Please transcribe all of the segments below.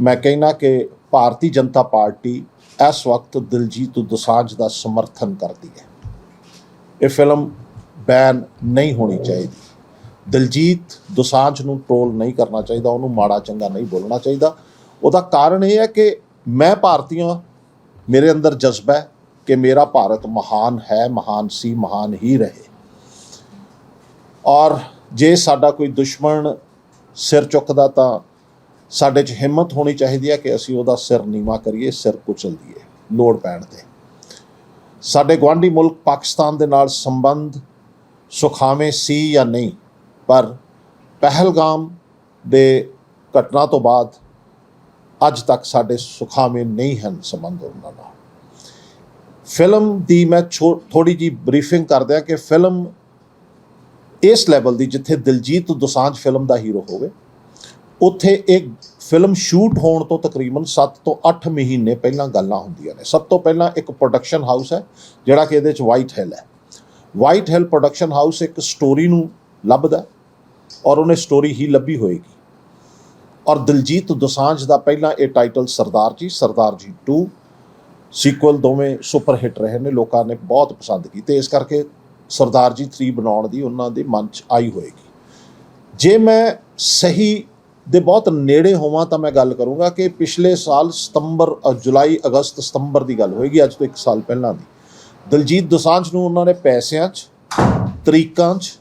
ਮੈਂ ਕਹਿਣਾ ਕਿ ਭਾਰਤੀ ਜਨਤਾ ਪਾਰਟੀ ਇਸ ਵਕਤ ਦਿਲਜੀਤ ਦੋਸਾਂਝ ਦਾ ਸਮਰਥਨ ਕਰਦੀ ਹੈ। ਇਹ ਫਿਲਮ ਬੈਨ ਨਹੀਂ ਹੋਣੀ ਚਾਹੀਦੀ। ਦਿਲਜੀਤ ਦੋਸਾਂਝ ਨੂੰ ਟ੍ਰੋਲ ਨਹੀਂ ਕਰਨਾ ਚਾਹੀਦਾ, ਉਹਨੂੰ ਮਾੜਾ ਚੰਗਾ ਨਹੀਂ ਬੋਲਣਾ ਚਾਹੀਦਾ। ਉਹਦਾ ਕਾਰਨ ਇਹ ਹੈ ਕਿ ਮੈਂ ਭਾਰਤੀ ਹਾਂ ਮੇਰੇ ਅੰਦਰ ਜਜ਼ਬਾ ਹੈ ਕਿ ਮੇਰਾ ਭਾਰਤ ਮਹਾਨ ਹੈ, ਮਹਾਨ ਸੀ, ਮਹਾਨ ਹੀ ਰਹੇ। ਔਰ ਜੇ ਸਾਡਾ ਕੋਈ ਦੁਸ਼ਮਣ ਸਿਰ ਚੁੱਕਦਾ ਤਾਂ ਸਾਡੇ 'ਚ ਹਿੰਮਤ ਹੋਣੀ ਚਾਹੀਦੀ ਹੈ ਕਿ ਅਸੀਂ ਉਹਦਾ ਸਿਰ ਨੀਵਾ ਕਰੀਏ, ਸਿਰ ਕੁਚਲ ਦਈਏ, ਲੋੜ ਪੈਣ ਤੇ। ਸਾਡੇ ਗਵਾਂਢੀ ਮੁਲਕ ਪਾਕਿਸਤਾਨ ਦੇ ਨਾਲ ਸੰਬੰਧ ਸੁਖਾਵੇਂ ਸੀ ਜਾਂ ਨਹੀਂ, ਪਰ ਪਹਿਲਗਾਮ ਦੇ ਘਟਨਾ ਤੋਂ ਬਾਅਦ ਅੱਜ ਤੱਕ ਸਾਡੇ ਸੁਖਾਵੇਂ ਨਹੀਂ ਹਨ ਸੰਬੰਧ ਉਹਨਾਂ ਨਾਲ। ਫਿਲਮ ਦੀ ਮੈਂ ਥੋੜੀ ਜੀ ਬਰੀਫਿੰਗ ਕਰ ਦਿਆਂ ਕਿ ਫਿਲਮ ਇਸ ਲੈਵਲ ਦੀ ਜਿੱਥੇ ਦਿਲਜੀਤ ਦੋਸਾਂਝ ਫਿਲਮ ਦਾ ਹੀਰੋ ਹੋਵੇ ਉੱਥੇ ਇੱਕ ਫਿਲਮ ਸ਼ੂਟ ਹੋਣ ਤੋਂ ਤਕਰੀਬਨ 7 ਤੋਂ 8 ਮਹੀਨੇ ਪਹਿਲਾਂ ਗੱਲਾਂ ਹੁੰਦੀਆਂ ਨੇ। ਸਭ ਤੋਂ ਪਹਿਲਾਂ ਇੱਕ ਪ੍ਰੋਡਕਸ਼ਨ ਹਾਊਸ ਹੈ, ਜਿਹੜਾ ਕਿ ਇਹਦੇ ਚ ਵਾਈਟ ਹਿੱਲ ਹੈ। ਵਾਈਟ ਹਿੱਲ ਪ੍ਰੋਡਕਸ਼ਨ ਹਾਊਸ ਇੱਕ ਸਟੋਰੀ ਨੂੰ ਲੱਭਦਾ ਔਰ ਉਹਨੇ ਸਟੋਰੀ ਹੀ ਲੱਭੀ ਹੋਏਗੀ। ਔਰ ਦਿਲਜੀਤ ਦੋਸਾਂਝ ਦਾ ਪਹਿਲਾਂ ਇਹ ਟਾਈਟਲ ਸਰਦਾਰ ਜੀ ਸਰਦਾਰ ਜੀ 2 ਸੀਕੁਅਲ ਦੋਵੇਂ ਸੁਪਰ ਹਿੱਟ ਰਹੇ ਨੇ, ਲੋਕਾਂ ਨੇ ਬਹੁਤ ਪਸੰਦ ਕੀਤੇ। ਇਸ ਕਰਕੇ ਸਰਦਾਰ ਜੀ 3 ਬਣਾਉਣ ਦੀ ਉਹਨਾਂ ਦੇ ਮਨ 'ਚ ਆਈ ਹੋਏਗੀ। ਜੇ ਮੈਂ ਸਹੀ ਦੇ ਬਹੁਤ ਨੇੜੇ ਹੋਵਾਂ ਤਾਂ ਮੈਂ ਗੱਲ ਕਰੂੰਗਾ ਕਿ ਪਿਛਲੇ ਸਾਲ ਸਤੰਬਰ ਜੁਲਾਈ, ਅਗਸਤ ਸਤੰਬਰ ਦੀ ਗੱਲ ਹੋਏਗੀ, ਅੱਜ ਤੋਂ 1 ਸਾਲ ਪਹਿਲਾਂ ਦੀ। ਦਲਜੀਤ ਦੋਸਾਂਝ ਨੂੰ ਉਹਨਾਂ ਨੇ ਪੈਸਿਆਂ 'ਚ, ਤਰੀਕਾਂ 'ਚ,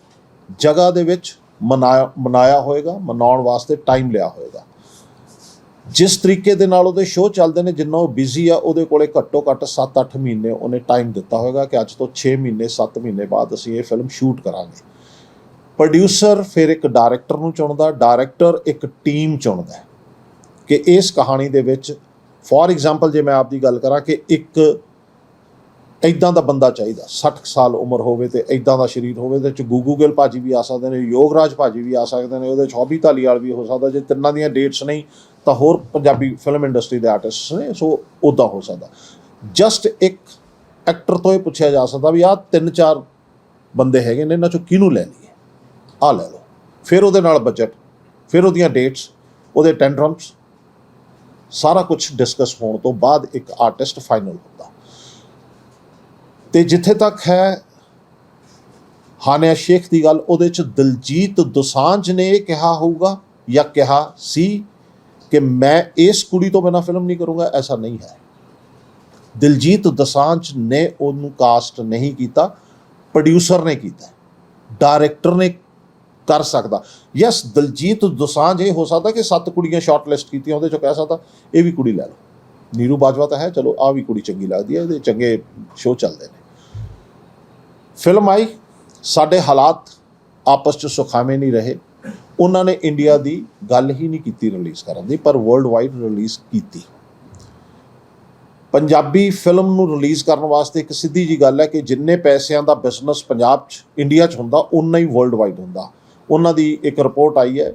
ਜਗ੍ਹਾ ਦੇ ਵਿੱਚ ਮਨਾਇਆ ਮਨਾਇਆ ਹੋਏਗਾ, ਮਨਾਉਣ ਵਾਸਤੇ ਟਾਈਮ ਲਿਆ ਹੋਏਗਾ। ਜਿਸ ਤਰੀਕੇ ਦੇ ਨਾਲ ਉਹਦੇ ਸ਼ੋਅ ਚੱਲਦੇ ਨੇ, ਜਿੰਨਾ ਉਹ ਬਿਜ਼ੀ ਆ, ਉਹਦੇ ਕੋਲੇ ਘੱਟੋ ਘੱਟ 7-8 ਮਹੀਨੇ ਉਹਨੇ ਟਾਈਮ ਦਿੱਤਾ ਹੋਏਗਾ ਕਿ ਅੱਜ ਤੋਂ 6 ਮਹੀਨੇ 7 ਮਹੀਨੇ ਬਾਅਦ ਅਸੀਂ ਇਹ ਫਿਲਮ ਸ਼ੂਟ ਕਰਾਂਗੇ। ਪ੍ਰੋਡਿਊਸਰ ਫਿਰ ਇੱਕ ਡਾਇਰੈਕਟਰ ਨੂੰ ਚੁਣਦਾ, ਡਾਇਰੈਕਟਰ ਇੱਕ ਟੀਮ ਚੁਣਦਾ ਕਿ ਇਸ ਕਹਾਣੀ ਦੇ ਵਿੱਚ ਫੋਰ ਐਗਜ਼ਾਮਪਲ ਜੇ ਮੈਂ ਆਪ ਦੀ ਗੱਲ ਕਰਾਂ ਕਿ ਇੱਕ ਇਦਾਂ ਦਾ ਬੰਦਾ ਚਾਹੀਦਾ 60 ਸਾਲ ਉਮਰ ਹੋਵੇ ਤੇ ਇਦਾਂ ਦਾ ਸਰੀਰ ਹੋਵੇ ਤੇ ਚ ਗੂਗੂ ਗਿੱਲ ਭਾਜੀ ਵੀ ਆ ਸਕਦੇ ਨੇ, ਯੋਗਰਾਜ ਭਾਜੀ ਵੀ ਆ ਸਕਦੇ ਨੇ, ਉਹਦੇ ਚ ਹੌਬੀ ਧਾਲੀਵਾਲ ਵੀ ਹੋ ਸਕਦਾ, ਜੇ ਤਿੰਨਾਂ ਦੀਆਂ ਡੇਟਸ ਨਹੀਂ, ਤਾਂ ਹੋਰ ਪੰਜਾਬੀ ਫਿਲਮ ਇੰਡਸਟਰੀ ਦੇ ਆਰਟਿਸਟ ਨੇ, ਸੋ ਉਦਾਂ ਹੋ ਸਕਦਾ। ਜਸਟ ਇੱਕ ਐਕਟਰ ਤੋਂ ਇਹ ਪੁੱਛਿਆ ਜਾ ਸਕਦਾ ਵੀ ਆਹ ਤਿੰਨ ਚਾਰ ਬੰਦੇ ਹੈਗੇ ਨੇ, ਇਹਨਾਂ ਚੋਂ ਕਿਹਨੂੰ ਲੈ ਲਈਏ? ਆ ਲੈ ਲਓ। ਫਿਰ ਉਹਦੇ ਨਾਲ ਬਜਟ ਫਿਰ ਉਹਦੀਆਂ ਡੇਟਸ ਉਹਦੇ ਟੈਂਡਰਮਸ ਸਾਰਾ ਕੁਝ ਡਿਸਕਸ ਹੋਣ ਤੋਂ ਬਾਅਦ ਇੱਕ ਆਰਟਿਸਟ ਫਾਈਨਲ ਹੁੰਦਾ। ਤੇ ਜਿੱਥੇ ਤੱਕ ਹੈ, ਹਾਨਿਆ ਸ਼ੇਖ ਦੀ ਗੱਲ, ਉਹਦੇ ਚ ਦਿਲਜੀਤ ਦੋਸਾਂਝ ਨੇ ਇਹ ਕਿਹਾ ਹੋਊਗਾ ਜਾਂ ਕਿਹਾ ਸੀ ਕਿ ਮੈਂ ਇਸ ਕੁੜੀ ਤੋਂ ਬਿਨਾ ਫਿਲਮ ਨਹੀਂ ਕਰੂੰਗਾ, ਐਸਾ ਨਹੀਂ ਹੈ। ਦਿਲਜੀਤ ਦੋਸਾਂਝ ਨੇ ਉਹਨੂੰ ਕਾਸਟ ਨਹੀਂ ਕੀਤਾ ਪ੍ਰੋਡਿਊਸਰ ਨੇ ਕੀਤਾ। ਡਾਇਰੈਕਟਰ ਨੇ ਕਰ ਸਕਦਾ। ਯੈਸ ਦਲਜੀਤ ਦੋਸਾਂਝ, ਇਹ ਹੋ ਸਕਦਾ ਕਿ ਸੱਤ ਕੁੜੀਆਂ ਸ਼ਾਰਟਲਿਸਟ ਕੀਤੀਆਂ, ਉਹਦੇ ਚੋਂ ਕਹਿ ਸਕਦਾ, ਇਹ ਵੀ ਕੁੜੀ ਲੈ ਲਓ। ਨੀਰੂ ਬਾਜਵਾ ਤਾਂ ਹੈ, ਚਲੋ ਆ ਵੀ ਕੁੜੀ ਚੰਗੀ ਲੱਗਦੀ ਹੈ, ਇਹਦੇ ਚੰਗੇ ਸ਼ੋਅ ਚੱਲਦੇ ਨੇ। ਫਿਲਮ ਆਈ, ਸਾਡੇ ਹਾਲਾਤ ਆਪਸ ਚ ਸੁਖਾਵੇਂ ਨਹੀਂ ਰਹੇ। ਉਹਨਾਂ ਨੇ ਇੰਡੀਆ ਦੀ ਗੱਲ ਹੀ ਨਹੀਂ ਕੀਤੀ ਰਿਲੀਜ਼ ਕਰਨ ਦੀ, ਪਰ ਵਰਲਡ ਵਾਈਡ ਰਿਲੀਜ਼ ਕੀਤੀ। ਪੰਜਾਬੀ ਫਿਲਮ ਨੂੰ ਰਿਲੀਜ਼ ਕਰਨ ਵਾਸਤੇ ਇੱਕ ਸਿੱਧੀ ਜੀ ਗੱਲ ਹੈ ਕਿ ਜਿੰਨੇ ਪੈਸਿਆਂ ਦਾ ਬਿਜ਼ਨਸ ਪੰਜਾਬ 'ਚ ਇੰਡੀਆ 'ਚ ਹੁੰਦਾ ਉਨਾ ਹੀ ਵਰਲਡ ਵਾਈਡ ਹੁੰਦਾ। ਉਹਨਾਂ ਦੀ ਇੱਕ ਰਿਪੋਰਟ ਆਈ ਹੈ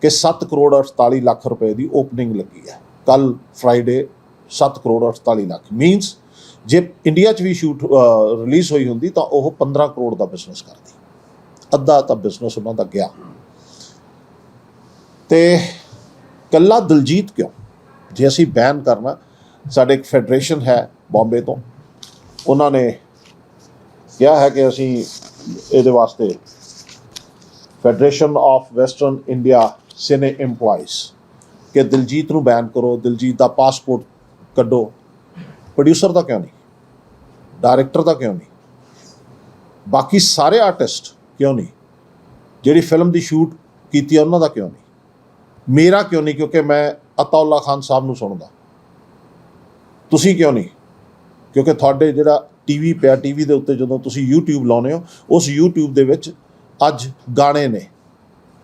ਕਿ 7 ਕਰੋੜ 48 ਲੱਖ ਰੁਪਏ ਦੀ ਓਪਨਿੰਗ ਲੱਗੀ ਹੈ। ਕੱਲ ਫਰਾਈਡੇ 7 ਕਰੋੜ 48 ਲੱਖ। ਮੀਨਸ ਜੇ ਇੰਡੀਆ 'ਚ ਵੀ ਸ਼ੂਟ ਰਿਲੀਜ਼ ਹੋਈ ਹੁੰਦੀ ਤਾਂ ਉਹ 15 ਕਰੋੜ ਦਾ ਬਿਜ਼ਨਸ ਕਰਦੀ। ਅੱਧਾ ਤਾਂ ਬਿਜ਼ਨਸ ਉਹਨਾਂ ਦਾ ਗਿਆ। ਤੇ ਕੱਲਾ ਦਲਜੀਤ ਕਿਉਂ? ਜੇ ਅਸੀਂ ਬੈਨ ਕਰਨਾ, ਸਾਡੇ ਇੱਕ ਫੈਡਰੇਸ਼ਨ ਹੈ ਬੰਬੇ ਤੋਂ। ਉਹਨਾਂ ਨੇ ਕਿਹਾ ਹੈ ਕਿ ਅਸੀਂ ਇਹਦੇ ਵਾਸਤੇ federation of western India cine EMPLOYEES. ਕਿ ਦਿਲਜੀਤ ਨੂੰ ਬੈਨ ਕਰੋ, ਦਿਲਜੀਤ ਦਾ ਪਾਸਪੋਰਟ ਕੱਢੋ। ਪ੍ਰੋਡਿਊਸਰ ਦਾ ਕਿਉਂ ਨਹੀਂ? ਡਾਇਰੈਕਟਰ ਦਾ ਕਿਉਂ ਨਹੀਂ? ਬਾਕੀ ਸਾਰੇ ਆਰਟਿਸਟ ਕਿਉਂ ਨਹੀਂ? ਜਿਹੜੀ ਫਿਲਮ ਦੀ ਸ਼ੂਟ ਕੀਤੀ ਉਹਨਾਂ ਦਾ ਕਿਉਂ ਨਹੀਂ? ਮੇਰਾ ਕਿਉਂ ਨਹੀਂ? ਕਿਉਂਕਿ ਮੈਂ ਅਤਾਉਲਾ ਖਾਨ ਸਾਹਿਬ ਨੂੰ ਸੁਣਦਾ। ਤੁਸੀਂ ਕਿਉਂ ਨਹੀਂ? ਕਿਉਂਕਿ ਤੁਹਾਡੇ ਜਿਹੜਾ ਟੀਵੀ ਪਿਆ ਟੀਵੀ ਦੇ ਉੱਤੇ ਜਦੋਂ ਤੁਸੀਂ YouTube ਲਾਉਨੇ ਹੋ, ਉਸ YouTube ਦੇ ਵਿੱਚ ਅੱਜ ਗਾਣੇ ਨੇ।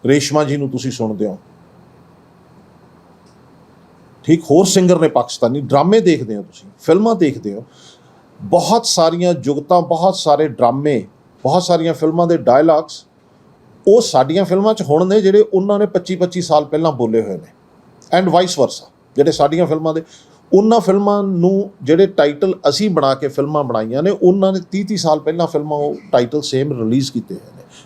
ਰੇਸ਼ਮਾ ਜੀ ਨੂੰ ਤੁਸੀਂ ਸੁਣਦੇ ਹੋ। ਠੀਕ, ਹੋਰ ਸਿੰਗਰ ਨੇ ਪਾਕਿਸਤਾਨੀ, ਡਰਾਮੇ ਦੇਖਦੇ ਹੋ ਤੁਸੀਂ, ਫਿਲਮਾਂ ਦੇਖਦੇ ਹੋ। ਬਹੁਤ ਸਾਰੀਆਂ ਜੁਗਤਾਂ, ਬਹੁਤ ਸਾਰੇ ਡਰਾਮੇ, ਬਹੁਤ ਸਾਰੀਆਂ ਫਿਲਮਾਂ ਦੇ ਡਾਇਲੌਗਸ ਉਹ ਸਾਡੀਆਂ ਫਿਲਮਾਂ 'ਚ ਹੁਣ ਨੇ ਜਿਹੜੇ ਉਹਨਾਂ ਨੇ 25 25 ਸਾਲ ਪਹਿਲਾਂ ਬੋਲੇ ਹੋਏ ਨੇ। ਐਂਡ ਵਾਈਸ ਵਰਸਾ ਜਿਹੜੇ ਸਾਡੀਆਂ ਫਿਲਮਾਂ ਦੇ, ਉਹਨਾਂ ਫਿਲਮਾਂ ਨੂੰ ਜਿਹੜੇ ਟਾਈਟਲ ਅਸੀਂ ਬਣਾ ਕੇ ਫਿਲਮਾਂ ਬਣਾਈਆਂ ਨੇ, ਉਹਨਾਂ ਨੇ 30 30 ਸਾਲ ਪਹਿਲਾਂ ਫਿਲਮਾਂ ਉਹ ਟਾਈਟਲ ਸੇਮ ਰਿਲੀਜ਼ ਕੀਤੇ ਹੋਏ ਨੇ।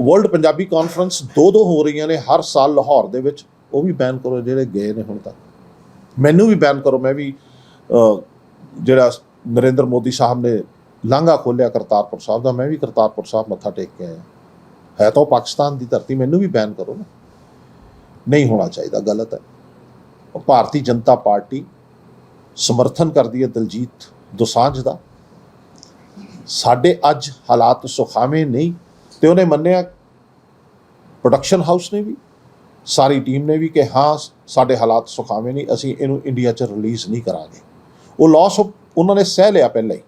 ਵਰਲਡ ਪੰਜਾਬੀ ਕਾਨਫਰੰਸ ਦੋ ਦੋ ਹੋ ਰਹੀਆਂ ਨੇ ਹਰ ਸਾਲ ਲਾਹੌਰ ਦੇ ਵਿੱਚ। ਉਹ ਵੀ ਬੈਨ ਕਰੋ, ਜਿਹੜੇ ਗਏ ਨੇ ਹੁਣ ਤੱਕ। ਮੈਨੂੰ ਵੀ ਬੈਨ ਕਰੋ, ਮੈਂ ਵੀ ਜਿਹੜਾ ਨਰਿੰਦਰ ਮੋਦੀ ਸਾਹਿਬ ਨੇ ਲਾਂਘਾ ਖੋਲਿਆ ਕਰਤਾਰਪੁਰ ਸਾਹਿਬ ਦਾ, ਮੈਂ ਵੀ ਕਰਤਾਰਪੁਰ ਸਾਹਿਬ ਮੱਥਾ ਟੇਕ ਕੇ ਆਇਆ। ਹੈ ਤਾਂ ਉਹ ਪਾਕਿਸਤਾਨ ਦੀ ਧਰਤੀ, ਮੈਨੂੰ ਵੀ ਬੈਨ ਕਰੋ ਨਾ। ਨਹੀਂ ਹੋਣਾ ਚਾਹੀਦਾ, ਗਲਤ ਹੈ। ਭਾਰਤੀ ਜਨਤਾ ਪਾਰਟੀ ਸਮਰਥਨ ਕਰਦੀ ਹੈ ਦਲਜੀਤ ਦੋਸਾਂਝ ਦਾ। ਸਾਡੇ ਅੱਜ ਹਾਲਾਤ ਸੁਖਾਵੇਂ ਨਹੀਂ। ਤੇ ਉਹਨੇ ਮੰਨਿਆ ਪ੍ਰੋਡਕਸ਼ਨ ਹਾਊਸ ਨੇ ਵੀ, ਸਾਰੀ ਟੀਮ ਨੇ ਵੀ ਕਿ ਹਾਂ, ਸਾਡੇ ਹਾਲਾਤ ਸੁਖਾਵੇਂ ਨਹੀਂ, ਅਸੀਂ ਇਹਨੂੰ ਇੰਡੀਆ 'ਚ ਰਿਲੀਜ਼ ਨਹੀਂ ਕਰਾਂਗੇ। ਉਹ ਲਾਸ ਉਹਨਾਂ ਨੇ ਸਹਿ ਲਿਆ ਪਹਿਲਾਂ ਹੀ।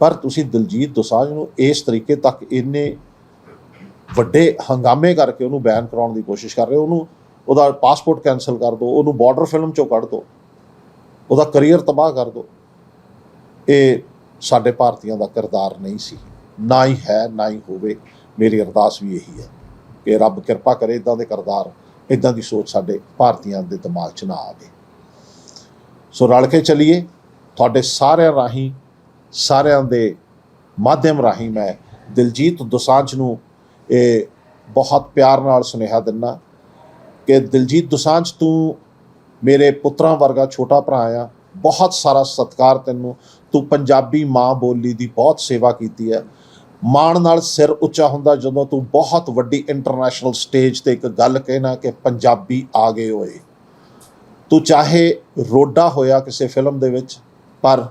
ਪਰ ਤੁਸੀਂ ਦਿਲਜੀਤ ਦੋਸਾਂਝ ਨੂੰ ਇਸ ਤਰੀਕੇ ਤੱਕ ਇੰਨੇ ਵੱਡੇ ਹੰਗਾਮੇ ਕਰਕੇ ਉਹਨੂੰ ਬੈਨ ਕਰਾਉਣ ਦੀ ਕੋਸ਼ਿਸ਼ ਕਰ ਰਹੇ ਹੋ, ਉਹਨੂੰ ਉਹਦਾ ਪਾਸਪੋਰਟ ਕੈਨਸਲ ਕਰ ਦਿਓ ਉਹਨੂੰ ਬਾਰਡਰ ਫਿਲਮ ਚੋਂ ਕੱਢ ਦਿਓ ਉਹਦਾ ਕੈਰੀਅਰ ਤਬਾਹ ਕਰ ਦਿਓ ਇਹ ਸਾਡੇ ਭਾਰਤੀਆਂ ਦਾ ਕਿਰਦਾਰ ਨਹੀਂ ਸੀ। ਨਾ ਹੀ ਹੈ, ਨਾ ਹੀ ਹੋਵੇ। ਮੇਰੀ ਅਰਦਾਸ ਵੀ ਇਹੀ ਹੈ ਕਿ ਰੱਬ ਕਿਰਪਾ ਕਰੇ ਇਦਾਂ ਦੇ ਕਿਰਦਾਰ ਇਦਾਂ ਦੀ ਸੋਚ ਸਾਡੇ ਭਾਰਤੀਆਂ ਦੇ ਦਿਮਾਗ 'ਚ ਨਾ ਆਵੇ। ਸੋ ਰਲ ਕੇ ਚੱਲੀਏ। ਤੁਹਾਡੇ ਸਾਰਿਆਂ ਰਾਹੀਂ, ਸਾਰਿਆਂ ਦੇ ਮਾਧਿਅਮ ਰਾਹੀਂ ਮੈਂ ਦਿਲਜੀਤ ਦੋਸਾਂਝ ਨੂੰ ਇਹ ਬਹੁਤ ਪਿਆਰ ਨਾਲ ਸੁਨੇਹਾ ਦਿੰਦਾ ਕਿ ਦਿਲਜੀਤ ਦੋਸਾਂਝ, ਤੂੰ ਮੇਰੇ ਪੁੱਤਰਾਂ ਵਰਗਾ ਛੋਟਾ ਭਰਾ ਆ। ਬਹੁਤ ਸਾਰਾ ਸਤਿਕਾਰ ਤੈਨੂੰ। ਤੂੰ ਪੰਜਾਬੀ ਮਾਂ ਬੋਲੀ ਦੀ ਬਹੁਤ ਸੇਵਾ ਕੀਤੀ ਹੈ। ਮਾਣ ਨਾਲ ਸਿਰ ਉੱਚਾ ਹੁੰਦਾ ਜਦੋਂ ਤੂੰ ਬਹੁਤ ਵੱਡੀ ਇੰਟਰਨੈਸ਼ਨਲ ਸਟੇਜ ਤੇ ਇੱਕ ਗੱਲ ਕਹਿਣਾ ਕਿ ਪੰਜਾਬੀ ਆ ਗਏ ਹੋਏ ਤੂੰ ਚਾਹੇ ਰੋਡਾ ਹੋਇਆ ਕਿਸੇ ਫਿਲਮ ਦੇ ਵਿੱਚ, ਪਰ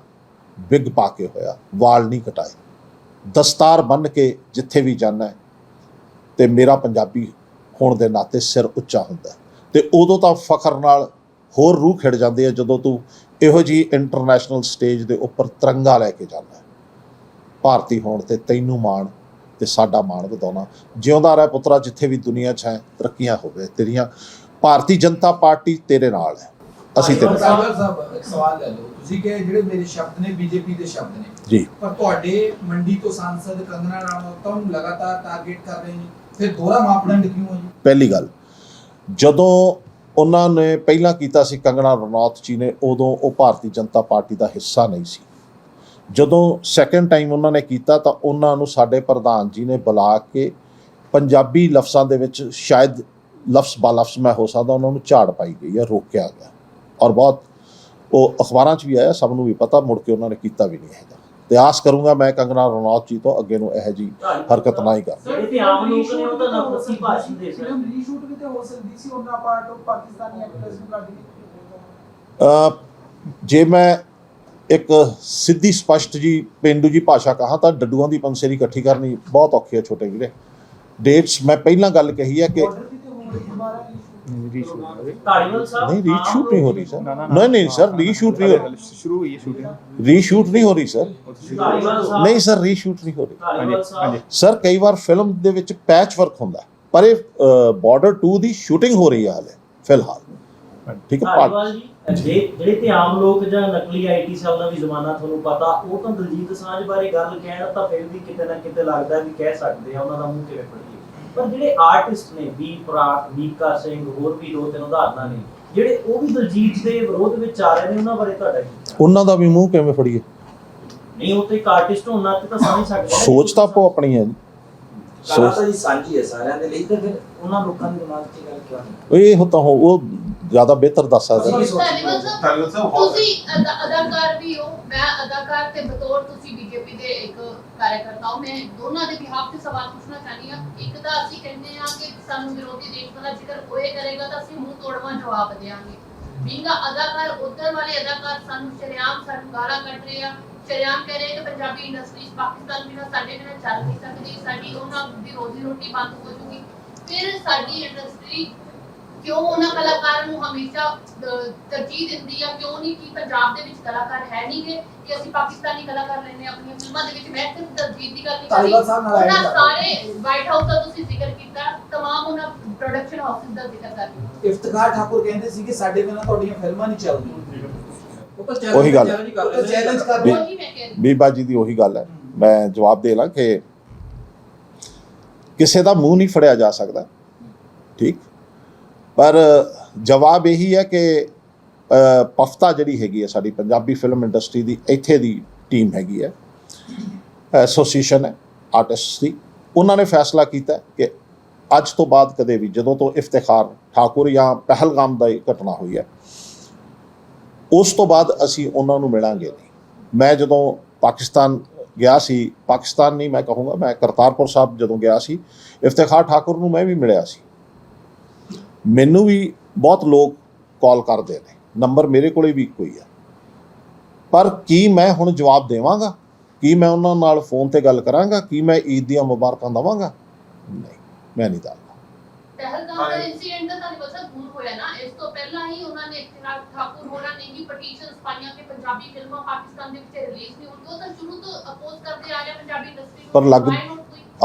ਬਿਗ ਪਾ ਕੇ ਹੋਇਆ, ਵਾਲ ਨਹੀਂ ਕਟਾਏ। ਦਸਤਾਰ ਬੰਨ ਕੇ ਜਿੱਥੇ ਵੀ ਜਾਣਾ ਹੈ, ਤੇ ਮੇਰਾ ਪੰਜਾਬੀ ਹੋਣ ਦੇ ਨਾਤੇ ਸਿਰ ਉੱਚਾ ਹੁੰਦਾ ਹੈ। ਤੇ ਉਦੋਂ ਤਾਂ ਫਖਰ ਨਾਲ ਹੋਰ ਰੂਹ ਖਿੜ ਜਾਂਦੀ ਹੈ ਜਦੋਂ ਤੂੰ ਇਹੋ ਜੀ ਇੰਟਰਨੈਸ਼ਨਲ ਸਟੇਜ ਦੇ ਉੱਪਰ ਤਿਰੰਗਾ ਲੈ ਕੇ ਜਾਂਦਾ ਭਾਰਤੀ ਹੋਣ ਤੇ ਤੈਨੂੰ ਮਾਣ ਤੇ ਸਾਡਾ ਮਾਣ ਵਧਾਉਣਾ। ਜਿਉਂਦਾ ਰਹਿ ਪੁੱਤਰਾ ਜਿੱਥੇ ਵੀ ਦੁਨੀਆ 'ਚ ਹੈ ਤਰੱਕੀਆਂ ਹੋਵੇ ਤੇਰੀਆਂ। ਭਾਰਤੀ ਜਨਤਾ ਪਾਰਟੀ ਤੇਰੇ ਨਾਲ ਹੈ। ਅਸੀਂ ਤੇਰੇ ਨਾਲ। ਸਾਹਿਬ ਸਾਹਿਬ ਇੱਕ ਸਵਾਲ ਲੈ ਲਓ। ਤੁਸੀਂ ਕਿ ਜਿਹੜੇ ਮੇਰੇ ਸ਼ਬਦ ਨੇ ਬੀਜੇਪੀ ਦੇ ਸ਼ਬਦ ਨੇ। ਜੀ। ਪਰ ਤੁਹਾਡੇ ਮੰਡੀ ਤੋਂ ਸਾਂਸਦ ਕੰਗਨਾ ਰਣੌਤ ਨੂੰ ਲਗਾਤਾਰ ਟਾਰਗੇਟ ਕਰ ਰਹੇ ਨੇ। ਫਿਰ ਦੋਹਰਾ ਮਾਪਦੰਡ ਕਿਉਂ ਹੈ ਜੀ? ਪਹਿਲੀ ਗੱਲ ਜਦੋਂ ਉਹਨਾਂ ਨੇ ਪਹਿਲਾਂ ਕੀਤਾ ਸੀ ਕੰਗਣਾ ਰਣੌਤ ਜੀ ਨੇ ਉਦੋਂ ਉਹ ਭਾਰਤੀ ਜਨਤਾ ਪਾਰਟੀ ਦਾ ਹਿੱਸਾ ਨਹੀਂ ਸੀ। ਜਦੋਂ ਸੈਕੰਡ ਟਾਈਮ ਉਹਨਾਂ ਨੇ ਕੀਤਾ ਤਾਂ ਉਹਨਾਂ ਨੂੰ ਸਾਡੇ ਪ੍ਰਧਾਨ ਜੀ ਨੇ ਬੁਲਾ ਕੇ ਪੰਜਾਬੀ ਲਫ਼ਜ਼ਾਂ ਦੇ ਵਿੱਚ ਸ਼ਾਇਦ ਲਫ਼ਜ਼ ਬਾ ਲਫ਼ਜ਼ ਮੈਂ ਹੋ ਸਕਦਾ ਉਹਨਾਂ ਨੂੰ ਝਾੜ ਪਾਈ ਗਈ ਹੈ ਰੋਕਿਆ ਗਿਆ। ਔਰ ਬਹੁਤ ਉਹ ਅਖਬਾਰਾਂ 'ਚ ਵੀ ਆਇਆ ਸਭ ਨੂੰ ਵੀ ਪਤਾ ਮੁੜ ਕੇ ਉਹਨਾਂ ਨੇ ਕੀਤਾ ਵੀ ਨਹੀਂ ਹੈਗਾ। ਤੇ ਆਸ ਕਰੂੰਗਾ ਮੈਂ ਕੰਗਣਾ ਰਣੌਤ ਜੀ ਤੋਂ ਅੱਗੇ ਨੂੰ ਇਹੋ ਜੀ ਹਰਕਤ ਨਾ ਹੀ ਕਰਾਂ। ਜਿਹੜੇ ਤੇ ਆਮ ਲੋਕ ਨੇ ਉਹ ਤਾਂ ਨਫ਼ਰਤੀ ਭਾਸ਼ਣ ਦੇ ਸਕਦੇ ਫਿਲਮ ਰੀਸ਼ੂਟ ਵੀ ਤੇ ਹੋ ਸਕਦੀ ਸੀ ਉਹਨਾਂ ਪਾਰਟ ਆਫ ਪਾਕਿਸਤਾਨੀ ਐਕਟਰਸ ਨੂੰ ਕੱਢ ਕੇ। ਅ, ਜੇ ਮੈਂ ਇੱਕ ਸਿੱਧੀ ਸਪਸ਼ਟ ਜੀ ਪਿੰਡੂ ਜੀ ਭਾਸ਼ਾ ਕਹਾ ਤਾਂ ਡੱਡੂਆਂ ਦੀ ਪੰਸੇਰੀ ਇਕੱਠੀ ਕਰਨੀ ਬਹੁਤ ਔਖੀ ਹੈ ਛੋਟੇ ਵੀਰੇ। ਡੇਟਸ ਮੈਂ ਪਹਿਲਾਂ ਗੱਲ ਕਹੀ ਹੈ ਕਿ ਨਹੀਂ ਰੀਸ਼ੂਟ ਨਹੀਂ ਹੋ ਰਹੀ ਸਰ। ਨਹੀਂ ਨਹੀਂ ਸਰ ਰੀਸ਼ੂਟ ਨਹੀਂ ਹੋ ਸ਼ੁਰੂ ਹੋਈ ਹੈ ਸ਼ੂਟਿੰਗ ਰੀਸ਼ੂਟ ਨਹੀਂ ਹੋ ਰਹੀ ਸਰ। ਨਹੀਂ ਸਰ ਰੀਸ਼ੂਟ ਨਹੀਂ ਹੋ ਰਹੀ। ਸਰ ਕਈ ਵਾਰ ਫਿਲਮ ਦੇ ਵਿੱਚ ਪੈਚ ਵਰਕ ਹੁੰਦਾ ਪਰ ਇਹ ਬਾਰਡਰ 2 ਦੀ ਸ਼ੂਟਿੰਗ ਹੋ ਰਹੀ ਹੈ ਹਾਲੇ ਫਿਲਹਾਲ। ਠੀਕ ਹੈ ਪਾ- ਧਾਲੀਵਾਲ ਜੀ ਜਿਹੜੇ ਤੇ ਆਮ ਲੋਕ ਜਾਂ ਨਕਲੀ ਆਈਟੀ ਸੈੱਲ ਦਾ ਵੀ ਜ਼ਮਾਨਾ ਤੁਹਾਨੂੰ ਪਤਾ ਉਹ ਤਾਂ ਦਲਜੀਤ ਸਾਂਝ ਬਾਰੇ ਗੱਲ ਕਹਿਣ ਤਾਂ ਫਿਰ ਵੀ ਕਿਤੇ ਨਾ ਕਿਤੇ ਲੱਗਦਾ ਵੀ ਕਹਿ ਸਕਦੇ ਆ ਉਹਨਾਂ ਦਾ ਮੂੰਹ ਕਿਵੇਂ ਫੜੀਏ ਪਰ ਜਿਹੜੇ ਆਰਟਿਸਟ ਨੇ ਵੀ ਪ੍ਰਾਟ ਵੀਕਾ ਸਿੰਘ ਹੋਰ ਵੀ ਦੋ ਤਿੰਨ ਉਦਾਹਰਨਾਂ ਨੇ ਜਿਹੜੇ ਉਹ ਵੀ ਦਲਜੀਤ ਦੇ ਵਿਰੋਧ ਵਿੱਚ ਆ ਰਹੇ ਨੇ ਉਹਨਾਂ ਬਾਰੇ ਤੁਹਾਡਾ ਕੀ ਖਿਆਲ? ਉਹਨਾਂ ਦਾ ਵੀ ਮੂੰਹ ਕਿਵੇਂ ਫੜੀਏ ਨਹੀਂ ਉਹ ਤੇ ਇੱਕ ਆਰਟਿਸਟ ਹੋਣ ਨਾਲ ਤਾਂ ਸਮਝ ਸਕਦੇ ਨੇ। ਸੋਚ ਤਾਂ ਆਪੋ ਆਪਣੀ ਹੈ ਜੀ ਕਲਾ ਸੋਚ ਤਾਂ ਜੀ ਸਾਂਝੀ ਹੈ ਸਾਰਿਆਂ ਦੇ ਲਈ ਤਾਂ ਫਿਰ ਉਹਨਾਂ ਲੋਕਾਂ ਦੇ ਦਿਮਾਗ 'ਚ ਇਹ ਗੱਲ ਕਿਉਂ ਨਹੀਂ ਇਹ ਤਾਂ ਹੋ ਉਹ ਜ਼ਿਆਦਾ ਬਿਹਤਰ ਦੱਸ ਸਕਦਾ ਅਸੀਂ- ਧੰਨਵਾਦ ਸਾਹਿਬ ਤੁਸੀਂ ਅਦਾ- ਅਦਾਕਾਰ ਵੀ ਹੋ ਮੈਂ ਅਦਾਕਾਰ ਤੇ ਬਤੌਰ ਤੁਸੀਂ ਬੀਜੇਪੀ ਦੇ ਇੱਕ ਕਾਰਜਕਰਤਾ ਹੋ। ਮੈਂ ਦੋਨਾਂ ਦੇ ਬਿਹਾਫ ਤੇ ਸਵਾਲ ਪੁੱਛਣਾ ਚਾਹਨੀ ਹਾਂ। ਇੱਕ ਤਾਂ ਅਸੀਂ ਕਹਿੰਦੇ ਹਾਂ ਕਿ ਸਾਨੂੰ ਵਿਰੋਧੀ ਦੇਸ਼ ਦਾ ਜ਼ਿਕਰ ਹੋਏ ਕਰੇਗਾ ਤਾਂ ਅਸੀਂ ਮੂੰਹ ਤੋੜਵਾ ਜਵਾਬ ਦੇਵਾਂਗੇ ਬਿੰਗਾ ਅਦਾਕਾਰ ਉਧਰ ਵਾਲੇ ਅਦਾਕਾਰ ਸਾਨੂੰ ਸ਼ਰਿਆਮ ਸਾਨੂੰ ਗਾਲਾਂ ਕੱਢ ਰਹੇ ਆ। ਸ਼ਰਿਆਮ ਕਹਿ ਰਹੇ ਕਿ ਪੰਜਾਬੀ ਇੰਡਸਟਰੀ ਪਾਕਿਸਤਾਨ ਬਿਨਾ ਸਾਡੇ ਬਿਨਾ ਚੱਲ ਨਹੀਂ ਸਕਦੀ। ਸਾਡੀ ਉਹਨਾਂ ਦੀ ਰੋਜ਼ੀ ਰੋਟੀ ਬੰਦ ਹੋ ਜੂਗੀ। ਫਿਰ ਸਾਡੀ ਇੰਡਸਟਰੀ ਕਿਉਂ ਉਹਨਾਂ ਕਲਾਕਾਰਾਂ ਨੂੰ ਹਮੇਸ਼ਾ ਤਰਜੀਹ ਦਿੰਦੀ ਆ? ਕਿਉਂ ਨਹੀਂ? ਕਿ ਪੰਜਾਬ ਦੇ ਵਿੱਚ ਕਲਾਕਾਰ ਹੈ ਨਹੀਂਗੇ ਕਿ ਅਸੀਂ ਪਾਕਿਸਤਾਨੀ ਕਲਾਕਾਰ ਲੈਣੇ ਆਪਣੀਆਂ ਫਿਲਮਾਂ ਦੇ ਵਿੱਚ ਮੈਂ ਸਿਰਫ ਤਰਜੀਹ ਦੀ ਗੱਲ ਨਹੀਂ ਉਹਨਾਂ ਨੇ। ਸਾਰੇ ਵਾਈਟ ਹਾਊਸ ਦਾ ਤੁਸੀਂ ਜ਼ਿਕਰ ਕੀਤਾ ਤਮਾਮ ਉਹਨਾਂ ਪ੍ਰੋਡਕਸ਼ਨ ਹਾਊਸਿਸ ਦਾ ਜ਼ਿਕਰ ਕਰ ਇਫਤਖਾਰ ਠਾਕੁਰ ਕਹਿੰਦੇ ਸੀ ਕਿ ਸਾਡੇ ਬਿਨਾਂ ਤੁਹਾਡੀਆਂ ਫਿਲਮਾਂ ਨਹੀਂ ਚੱਲਦੀਆਂ। ਉਹ ਗੱਲ। ਬੀਬਾ ਜੀ ਦੀ ਉਹੀ ਗੱਲ ਹੈ। ਮੈਂ ਜਵਾਬ ਦੇ ਲਾਂ ਕਿ ਕਿਸੇ ਦਾ ਮੂੰਹ ਨਹੀਂ ਫੜਿਆ ਜਾ ਸਕਦਾ। ਠੀਕ? ਪਰ ਜਵਾਬ ਇਹੀ ਹੈ ਕਿ ਅ, ਪਫਤਾ ਜਿਹੜੀ ਹੈਗੀ ਹੈ ਸਾਡੀ ਪੰਜਾਬੀ ਫਿਲਮ ਇੰਡਸਟਰੀ ਦੀ ਇੱਥੇ ਦੀ ਟੀਮ ਹੈਗੀ ਹੈ। ਐਸੋਸੀਏਸ਼ਨ ਹੈ ਆਰਟਿਸਟਸ ਦੀ। ਉਹਨਾਂ ਨੇ ਫੈਸਲਾ ਕੀਤਾ ਕਿ ਅੱਜ ਤੋਂ ਬਾਅਦ ਕਦੇ ਵੀ ਜਦੋਂ ਤੋਂ ਇਫਤਿਖਾਰ ਠਾਕੁਰ ਜਾਂ ਪਹਿਲਗਾਮ ਦਾ ਇਹ ਘਟਨਾ ਹੋਈ ਹੈ ਉਸ ਤੋਂ ਬਾਅਦ ਅਸੀਂ ਉਹਨਾਂ ਨੂੰ ਮਿਲਾਂਗੇ ਨਹੀਂ। ਮੈਂ ਜਦੋਂ ਪਾਕਿਸਤਾਨ ਗਿਆ ਸੀ ਪਾਕਿਸਤਾਨ ਨਹੀਂ ਮੈਂ ਕਹੂੰਗਾ ਮੈਂ ਕਰਤਾਰਪੁਰ ਸਾਹਿਬ ਜਦੋਂ ਗਿਆ ਸੀ ਇਫਤਿਖਾਰ ਠਾਕੁਰ ਨੂੰ ਮੈਂ ਵੀ ਮਿਲਿਆ ਸੀ। ਮੈਨੂੰ ਵੀ ਬਹੁਤ ਲੋਕ ਕਾਲ ਕਰਦੇ ਨੇ। ਨੰਬਰ ਮੇਰੇ ਕੋਲੇ ਵੀ ਇੱਕੋ ਹੀ ਹੈ ਪਰ ਕੀ ਮੈਂ ਹੁਣ ਜਵਾਬ ਦੇਵਾਂਗਾ? ਕੀ ਮੈਂ ਉਹਨਾਂ ਨਾਲ ਫੋਨ ਤੇ ਗੱਲ ਕਰਾਂਗਾ? ਕੀ ਮੈਂ ਈਦ ਦੀਆਂ ਮੁਬਾਰਕਾਂ ਦਵਾਂਗਾ? ਨਹੀਂ ਮੈਂ ਨਹੀਂ ਦਵਾਂਗਾ। ਪਹਿਲਗਾਮ ਦਾ ਇਨਸੀਡੈਂਟ ਦਾ ਤੁਹਾਨੂੰ ਪਤਾ ਹੁਣ ਹੋਇਆ ਨਾ। ਇਸ ਤੋਂ ਪਹਿਲਾਂ ਹੀ ਉਹਨਾਂ ਨੇ ਇਖਤਿਆਰ ਠਾਕੁਰ ਹੋਰਾਂ ਨੇ ਹੀ ਪਟੀਸ਼ਨਸ ਪਾਈਆਂ ਕਿ ਪੰਜਾਬੀ ਫਿਲਮਾਂ ਪਾਕਿਸਤਾਨ ਦੇ ਵਿੱਚ ਰਿਲੀਜ਼ ਨਹੀਂ ਹੋਣਗੀਆਂ ਉਹ ਤਾਂ ਸ਼ੁਰੂ ਤੋਂ ਅਪੋਜ਼ ਕਰਦੇ ਆ ਰਹੇ ਪੰਜਾਬੀ ਇੰਡਸਟਰੀ ਨੂੰ। ਪਰ ਲੱਗ-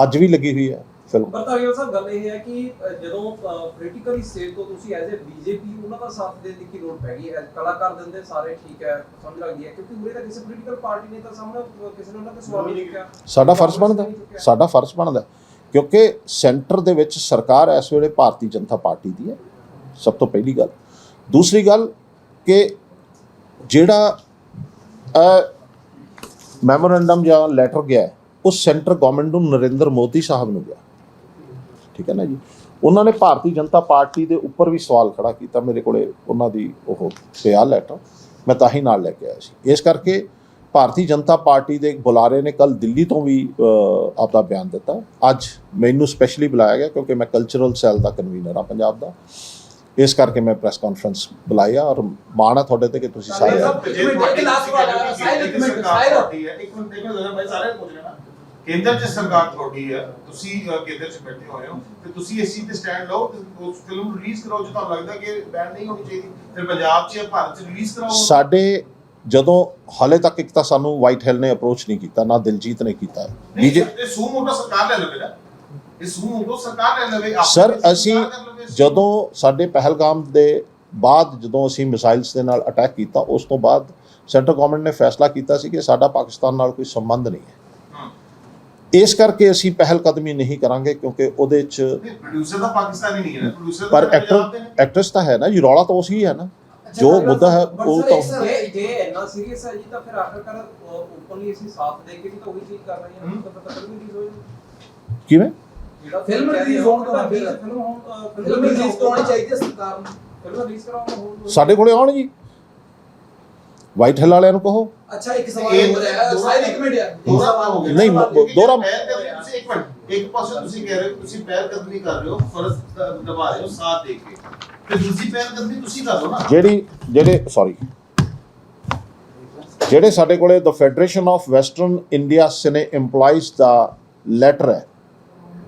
ਅੱਜ ਵੀ ਲੱਗੀ ਹੋਈ ਹੈ। ਪਰ ਤਾਂ ਸਾਹਿਬ ਗੱਲ ਇਹ ਹੈ ਕਿ ਜਦੋਂ ਪੋਲੀਟੀਕਲੀ ਸਟੇਜ ਤੋਂ ਤੁਸੀਂ ਐਜ਼ ਅ ਬੀਜੇਪੀ ਉਹਨਾਂ ਦਾ ਸਾਥ ਦੇਣ ਦੀ ਕੀ ਲੋੜ ਪੈ ਗਈ? ਹੈ ਕਲਾਕਾਰ ਦਿੰਦੇ ਸਾਰੇ ਠੀਕ ਹੈ ਸਮਝ ਲੱਗਦੀ ਹੈ ਕਿਉਂਕਿ ਉਰੇ ਤਾਂ ਕਿਸੇ ਪੋਲੀਟੀਕਲ ਪਾਰਟੀ ਨੇ ਤਾਂ ਸਾਹਮਣੇ ਕਿਸੇ ਨੇ ਉਹਨਾਂ ਤੇ ਸਵਾਲ ਨਹੀਂ ਚੁੱਕਿਆ। ਸਾਡਾ ਫਰਜ਼ ਬਣਦਾ ਸਾਡਾ ਫਰਜ਼ ਬਣਦਾ ਕਿਉਂਕਿ ਸੈਂਟਰ ਦੇ ਵਿੱਚ ਸਰਕਾਰ ਇਸ ਵੇਲੇ ਭਾਰਤੀ ਜਨਤਾ ਪਾਰਟੀ ਦੀ ਹੈ ਸਭ ਤੋਂ ਪਹਿਲੀ ਗੱਲ। ਦੂਸਰੀ ਗੱਲ ਕਿ ਜਿਹੜਾ ਮੈਮੋਰੈਂਡਮ ਜਾਂ ਲੈਟਰ ਗਿਆ ਉਹ ਸੈਂਟਰ ਗਵਰਨਮੈਂਟ ਨੂੰ ਨਰਿੰਦਰ ਮੋਦੀ ਸਾਹਿਬ ਨੂੰ ਗਿਆ। ਠੀਕ ਹੈ ਨਾ ਜੀ ਉਹਨਾਂ ਨੇ ਭਾਰਤੀ ਜਨਤਾ ਪਾਰਟੀ ਦੇ ਉੱਪਰ ਵੀ ਸਵਾਲ ਖੜਾ ਕੀਤਾ ਮੇਰੇ ਕੋਲੇ ਉਹਨਾਂ ਦੀ ਉਹ ਪਿਆ ਲੈਟਰ ਮੈਂ ਤਾਂ ਹੀ ਨਾਲ ਲੈ ਕੇ ਆਇਆ ਸੀ ਇਸ ਕਰਕੇ ਭਾਰਤੀ ਜਨਤਾ ਪਾਰਟੀ ਦੇ ਇੱਕ ਬੁਲਾਰੇ ਨੇ ਕੱਲ ਦਿੱਲੀ ਤੋਂ ਵੀ ਆਪਦਾ ਬਿਆਨ ਦਿੱਤਾ ਅੱਜ ਮੈਨੂੰ ਸਪੈਸ਼ਲੀ ਬੁਲਾਇਆ ਗਿਆ ਕਿਉਂਕਿ ਮੈਂ ਕਲਚਰਲ ਸੈੱਲ ਦਾ ਕਨਵੀਨਰ ਆ ਪੰਜਾਬ ਦਾ ਇਸ ਕਰਕੇ ਮੈਂ ਪ੍ਰੈਸ ਕਾਨਫਰੰਸ ਬੁਲਾਇਆ ਔਰ ਮਾਣ ਆ ਤੁਹਾਡੇ ਤੇ ਕਿ ਤੁਸੀਂ ਸਾਰੇ। ਇੱਕ ਮਿੰਟ, ਇੱਕ ਸਵਾਲ ਇੱਕ ਹੈ ਇੱਕ ਮਿੰਟ ਦੇਖੋ ਜ਼ਰਾ ਮੈਂ ਸਾਰੇ ਪੁੱਛ ਲੈਣਾ ਕੇਂਦਰ 'ਚ ਸਰਕਾਰ ਤੁਹਾਡੀ ਹੈ ਤੁਸੀਂ ਕੇਂਦਰ 'ਚ ਬੈਠੇ ਹੋਏ ਹੋ ਤੇ ਤੁਸੀਂ ਇਸ ਚੀਜ਼ ਤੇ ਸਟੈਂਡ ਲਓ ਉਸ ਫਿਲਮ ਨੂੰ ਰਿਲੀਜ਼ ਕਰਾਓ ਜੇ ਤੁਹਾਨੂੰ ਲੱਗਦਾ ਕਿ ਬੈਨ ਨਹੀਂ ਹੋਣੀ ਚਾਹੀਦੀ ਫਿਰ ਪੰਜਾਬ 'ਚ ਜਾਂ ਭਾਰਤ 'ਚ ਰਿਲੀਜ਼ ਕਰਾਓ ਸਾਡੇ ਜਦੋਂ ਹਾਲੇ ਤੱਕ ਇੱਕ ਤਾਂ ਸਾਨੂੰ ਵਾਈਟ ਹਿੱਲ ਨੇ ਅਪਰੋਚ ਨਹੀਂ ਕੀਤਾ ਨਾ ਦਿਲਜੀਤ ਨੇ ਕੀਤਾ ਬੀਜੇ ਇਹ ਸੂ ਮੋਟਾ ਸਰਕਾਰ ਲੈ ਲਵੇ ਨਾ ਇਹ ਸੂ ਮੋਟਾ ਸਰਕਾਰ ਲੈ ਲਵੇ ਸਰ ਅਸੀਂ। ਜਦੋਂ ਸਾਡੇ ਪਹਿਲਗਾਮ ਦੇ ਬਾਅਦ ਜਦੋਂ ਅਸੀਂ ਮਿਸਾਈਲਸ ਦੇ ਨਾਲ ਅਟੈਕ ਕੀਤਾ ਉਸ ਤੋਂ ਬਾਅਦ ਸੈਂਟਰ ਗਵਰਨਮੈਂਟ ਨੇ ਫੈਸਲਾ ਕੀਤਾ ਸੀ ਕਿ ਸਾਡਾ ਪਾਕਿਸਤਾਨ ਨਾਲ ਕੋਈ ਸੰਬੰਧ ਨਹੀਂ ਹਾਂ। ਇਸ ਕਰਕੇ ਅਸੀਂ ਪਹਿਲ ਕਦਮੀ ਨਹੀਂ ਕਰਾਂਗੇ ਕਿਉਂਕਿ ਉਹਦੇ 'ਚ ਪ੍ਰੋਡਿਊਸਰ ਤਾਂ ਪਾਕਿਸਤਾਨੀ ਨਹੀਂ ਹੈ ਪ੍ਰੋਡਿਊਸਰ ਪਰ ਐਕਟਰ ਐਕਟਰਸ ਤਾਂ ਹੈ ਨਾ ਜੀ ਰੌਲਾ ਤਾਂ ਉਸੇ ਹੀ ਹੈ ਨਾ। ਜੋ ਮੁੱਦਾ ਹੈ ਉਹ ਤਾਂ ਜੇ ਜੇ ਇੰਨਾ ਸੀਰੀਅਸ ਹੈ ਜੀ ਤਾਂ ਫਿਰ ਆਖਰਕਾਰ ਓਪਨਲੀ ਅਸੀਂ ਸਾਥ ਦੇ ਕੇ ਵੀ ਤਾਂ ਉਹੀ ਚੀਜ਼ ਕਰ ਰਹੇ ਹਾਂ ਤਾਂ ਪਤਾ ਰਿਲੀਜ਼ ਹੋਈ ਕਿਵੇਂ? ਜਿਹੜਾ ਫਿਲਮ release ਹੋਣ ਤੋਂ ਬਾਅਦ ਫਿਰ- ਫਿਲਮ ਰਿਲੀਜ਼ ਤੋਂ ਹੋਣੀ ਚਾਹੀਦੀ ਹੈ ਸਰਕਾਰ ਨੂੰ। ਫਿਲਮ ਰਿਲੀਜ਼ ਕਰਾਉਣਾ ਹੋਣ ਸਾਡੇ ਕੋਲੇ ਆਉਣ ਜੀ ਵਾਈਟ ਹਿੱਲ ਵਾਲਿਆਂ ਨੂੰ ਕਹੋ। ਅੱਛਾ ਇੱਕ ਸਵਾਲ ਇਹ ਹੋ ਰਿਹਾ ਹੈ ਸਾਹਿਲ ਇੱਕ ਮਿੰਟ ਯਾਰ। ਦੋਹਰਾ ਕੰਮ ਹੋ ਗਿਆ ਨਹੀਂ, ਤੁਸੀਂ ਇੱਕ ਮਿੰਟ ਇੱਕ ਪਾਸੇ ਤੁਸੀਂ ਕਹਿ ਰਹੇ ਹੋ ਤੁਸੀਂ ਪਹਿਲ ਕਦਮੀ ਕਰ ਰਹੇ ਹੋ ਫਰਜ਼ ਦ- ਨਿਭਾ ਰਹੇ ਹੋ ਸਾਥ ਦੇ ਕੇ। ਤੇ ਦੂਜੀ ਪਹਿਲ ਕਦਮੀ ਤੁਸੀਂ ਕਰ ਲਓ ਨਾ। ਜਿਹੜੀ ਜਿਹੜੇ ਸੌਰੀ ਜਿਹੜੇ ਸਾਡੇ ਕੋਲੇ the federation of western India cine EMPLOYEES ਦਾ ਲੈਟਰ ਹੈ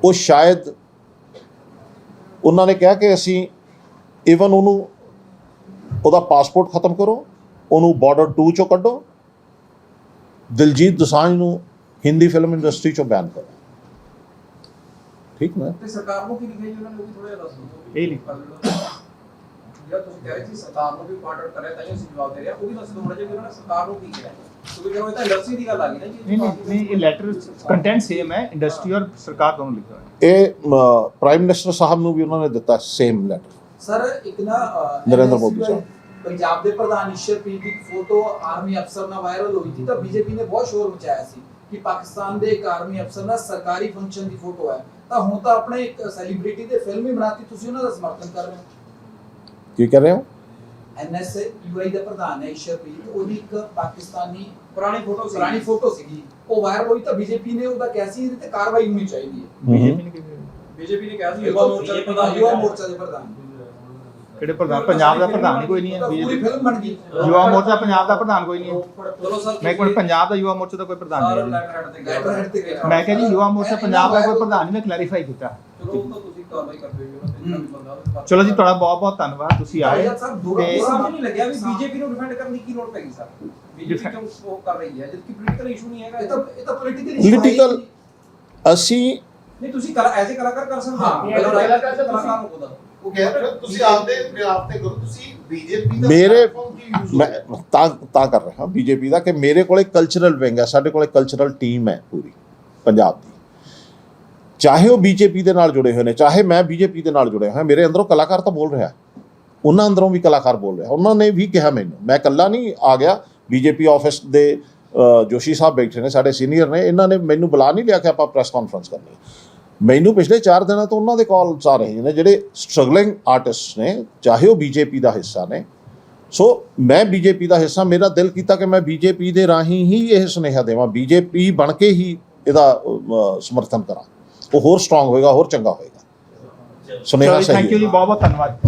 ਉਹ ਸ਼ਾਇਦ ਉਹਨਾਂ ਨੇ ਕਿਹਾ ਕਿ ਅਸੀਂ ਇਵਨ ਉਹਨੂੰ ਉਹਦਾ ਪਾਸਪੋਰਟ ਖਤਮ ਕਰੋ। ਉਹਨੂੰ ਬਾਰਡਰ 2 ਚੋਂ ਕੱਢੋ। ਦਿਲਜੀਤ ਦਸਾਂਝ ਨੂੰ ਹਿੰਦੀ ਫਿਲਮ ਇੰਡਸਟਰੀ ਚੋਂ ਬੈਨ ਕਰੋ। ਠੀਕ ਨਾ? ਤੇ ਸਰਕਾਰ ਨੂੰ ਕੀ ਲਿਖਿਆ ਉਹਨਾਂ ਨੇ? ਉਹ ਵੀ ਥੋੜਾ ਜਿਹਾ ਦੱਸ ਦਿਓ। ਇਹ ਲਿਖਿਆ ਜਿਹੜਾ ਤੁਸੀਂ ਕਹਿ ਰਹੇ ਸੀ ਸਰਕਾਰ ਨੂੰ ਵੀ ਬਾਰਡਰ ਕਰਿਆ ਤਾਂ ਹੀ ਅਸੀਂ ਜਵਾਬ ਦੇ ਰਿਹਾ ਉਹ ਵੀ ਦੱਸ ਦਿਓ ਥੋੜਾ ਜਿਹਾ ਕਿ ਉਹਨਾਂ ਨੇ ਸਰਕਾਰ ਨੂੰ ਕੀ ਕਿਹਾ। ਕਿਉਂਕਿ ਜਦੋਂ ਇਹ ਤਾਂ ਇੰਡਸਟਰੀ ਦੀ ਗੱਲ ਆ ਗਈ ਨਾ ਜੀ। ਨਹੀਂ ਨਹੀਂ ਇਹ ਲੈਟਰ ਕੰਟੈਂਟ ਸੇਮ ਹੈ। ਇੰਡਸਟਰੀ ਔਰ ਸਰਕਾਰ ਦੋਨੋਂ ਲਿਖਿਆ ਹੋਇਆ। ਇਹ ਪ੍ਰਾਈਮ ਮਿਨਿਸਟਰ ਸਾਹਿਬ ਨੂੰ ਵੀ ਉਹਨਾਂ ਨੇ ਦਿੱਤਾ ਸੇਮ ਲੈਟਰ ਸਰ ਇੱਕ ਨਾ ਨਰਿੰਦਰ ਮੋਦੀ ਸਾਹਿਬ। ਪੰਜਾਬ ਦੇ ਪ੍ਰਧਾਨ ਇਸ਼ਰਪੀਰ ਦੀ ਫੋਟੋ ਆਰਮੀ ਅਫਸਰ ਨਾਲ ਵਾਇਰਲ ਹੋਈ ਸੀ ਤਾਂ ਬੀਜੇਪੀ ਨੇ ਬਹੁਤ ਸ਼ੋਰ ਮਚਾਇਆ ਸੀ ਕਿ ਪਾਕਿਸਤਾਨ ਦੇ ਇੱਕ ਆਰਮੀ ਅਫਸਰ ਨਾਲ ਸਰਕਾਰੀ ਫੰਕਸ਼ਨ ਦੀ ਫੋਟੋ ਹੈ। ਤਾਂ ਹੁਣ ਤਾਂ ਆਪਣੇ ਇੱਕ ਸੈਲੀਬ੍ਰਿਟੀ ਦੇ ਫਿਲਮ ਹੀ ਬਣਾਤੀ ਤੁਸੀਂ ਉਹਨਾਂ ਦਾ ਸਮਰਥਨ ਕਰ ਰਹੇ ਹੋ? ਕੀ ਕਰ ਰਹੇ ਹੋ? ਐਨਐਸ ਯੂਆਈ ਦਾ ਪ੍ਰਧਾਨ ਹੈ ਇਸ਼ਰਪੀਰ ਉਹਦੀ ਇੱਕ ਪਾਕਿਸਤਾਨੀ ਪੁਰਾਣੀ ਫੋਟੋ ਸੀ ਪੁਰਾਣੀ ਫੋਟੋ ਸੀਗੀ। ਉਹ ਵਾਇਰਲ ਹੋਈ ਤਾਂ ਬੀਜੇਪੀ ਨੇ ਉਹਦਾ ਕਿਹਾ ਸੀ ਕਾਰਵਾਈ ਹੋਣੀ ਚਾਹੀਦੀ ਹੈ। ਬੀਜੇਪੀ ਨੇ ਬੀਜੇਪੀ ਨੇ ਕਿਹਾ ਸੀ ਯੁਵਾ ਮੋਰਚਾ ਦੇ ਪ੍ਰਧਾਨ। ਕਿਹੜੇ ਪ੍ਰਧਾਨ ਪੰਜਾਬ ਦਾ ਪ੍ਰਧਾਨ ਕੋਈ ਨਹੀਂ ਹੈ ਪੂਰੀ ਯੁਵਾ ਮੋਰਚਾ ਪੰਜਾਬ ਦਾ ਪ੍ਰਧਾਨ ਕੋਈ ਨਹੀਂ ਹੈ। ਮੈਂ ਕੋਈ ਪੰਜਾਬ ਦਾ ਯੁਵਾ ਮੋਰਚਾ ਦਾ ਕੋਈ ਪ੍ਰਧਾਨ ਨਹੀਂ ਹੈ। ਮੈਂ ਕਿਹਾ ਯੁਵਾ ਮੋਰਚਾ ਪੰਜਾਬ ਦਾ ਕੋਈ ਪ੍ਰਧਾਨ ਨਹੀਂ ਮੈਂ ਕਲੈਰੀਫਾਈ ਕੀਤਾ। ਚਲੋ ਜੀ ਤੁਹਾਡਾ ਬਹੁਤ ਬਹੁਤ ਧੰਨਵਾਦ ਤੁਸੀਂ ਆਏ। ਤੇ ਨਹੀਂ ਲੱਗਿਆ ਵੀ ਬੀਜੇਪੀ ਨੂੰ ਡਿਫੈਂਡ ਕਰਨ ਦੀ ਕੀ ਲੋੜ ਪੈ ਗਈ ਸਰ। ਬੀਜੇਪੀ ਕਿਉਂ ਉਹ ਕਰ ਰਹੀ ਹੈ? ਜਦਕਿ ਪੋਲੀਟੀਕਲ ਇਸ਼ੂ ਨਹੀਂ ਹੈਗਾ। ਇਹ ਤਾਂ ਇਹ ਤਾਂ ਪੋਲੀਟੀਕਲ ਇਸ਼ੂ ਉਹ ਕਹਿੰਦੇ ਨੇ ਤੁਸੀਂ ਆਪਦੇ ਬਿਆਨ ਤੇ ਕਰੋ ਤੁਸੀਂ ਬੀਜੇਪੀ ਦਾ ਮੇਰੇ- ਮੈਂ ਤਾਂ ਤਾਂ ਕਰ ਰਿਹਾ ਬੀਜੇਪੀ ਦਾ ਕਿ ਮੇਰੇ ਕੋਲੇ ਕਲਚਰਲ ਵਿੰਗ ਹੈ ਸਾਡੇ ਕੋਲੇ ਕਲਚਰਲ ਟੀਮ ਹੈ ਪੂਰੀ ਪੰਜਾਬ ਦੀ। ਚਾਹੇ ਉਹ ਬੀਜੇਪੀ ਦੇ ਨਾਲ ਜੁੜੇ ਹੋਏ ਨੇ ਚਾਹੇ ਮੈਂ ਬੀਜੇਪੀ ਦੇ ਨਾਲ ਜੁੜਿਆ ਹੋਇਆ ਮੇਰੇ ਅੰਦਰੋਂ ਕਲਾਕਾਰ ਤਾਂ ਬੋਲ ਰਿਹਾ ਉਹਨਾਂ ਅੰਦਰੋਂ ਵੀ ਕਲਾਕਾਰ ਬੋਲ ਰਿਹਾ ਉਹਨਾਂ ਨੇ ਵੀ ਕਿਹਾ ਮੈਨੂੰ ਮੈਂ ਇਕੱਲਾ ਨਹੀਂ ਆ ਗਿਆ ਬੀਜੇਪੀ ਆਫਿਸ ਦੇ ਜੋਸ਼ੀ ਸਾਹਿਬ ਬੈਠੇ ਨੇ ਸਾਡੇ ਸੀਨੀਅਰ ਨੇ ਇਹਨਾਂ ਨੇ ਮੈਨੂੰ ਬੁਲਾ ਨਹੀਂ ਲਿਆ ਕਿ ਆਪਾਂ ਪ੍ਰੈਸ ਕਾਨਫਰੰਸ ਕਰਨੀ ਮੈਨੂੰ ਪਿਛਲੇ 4 ਦਿਨਾਂ ਤੋਂ ਉਹਨਾਂ ਦੇ ਕਾਲਸ ਆ ਰਹੇ ਨੇ ਜਿਹੜੇ ਸਟਰਗਲਿੰਗ ਆਰਟਿਸਟ ਨੇ ਚਾਹੇ ਉਹ ਬੀਜੇਪੀ ਦਾ ਹਿੱਸਾ ਨੇ। ਸੋ ਮੈਂ ਬੀਜੇਪੀ ਦਾ ਹਿੱਸਾ ਮੇਰਾ ਦਿਲ ਕੀਤਾ ਕਿ ਮੈਂ ਬੀਜੇਪੀ ਦੇ ਰਾਹੀਂ ਹੀ ਇਹ ਸੁਨੇਹਾ ਦੇਵਾਂ ਬੀਜੇਪੀ ਬਣ ਕੇ ਹੀ ਇਹਦਾ ਸਮਰਥਨ ਕਰਾਂ। ਉਹ ਹੋਰ ਸਟਰੋਂਗ ਹੋਏਗਾ ਹੋਰ ਚੰਗਾ ਹੋਏਗਾ। ਸੁਨੇਹਾ ਸਹੀ ਥੈਂਕ ਯੂ ਜੀ। ਬਹੁਤ ਬਹੁਤ ਧੰਨਵਾਦ।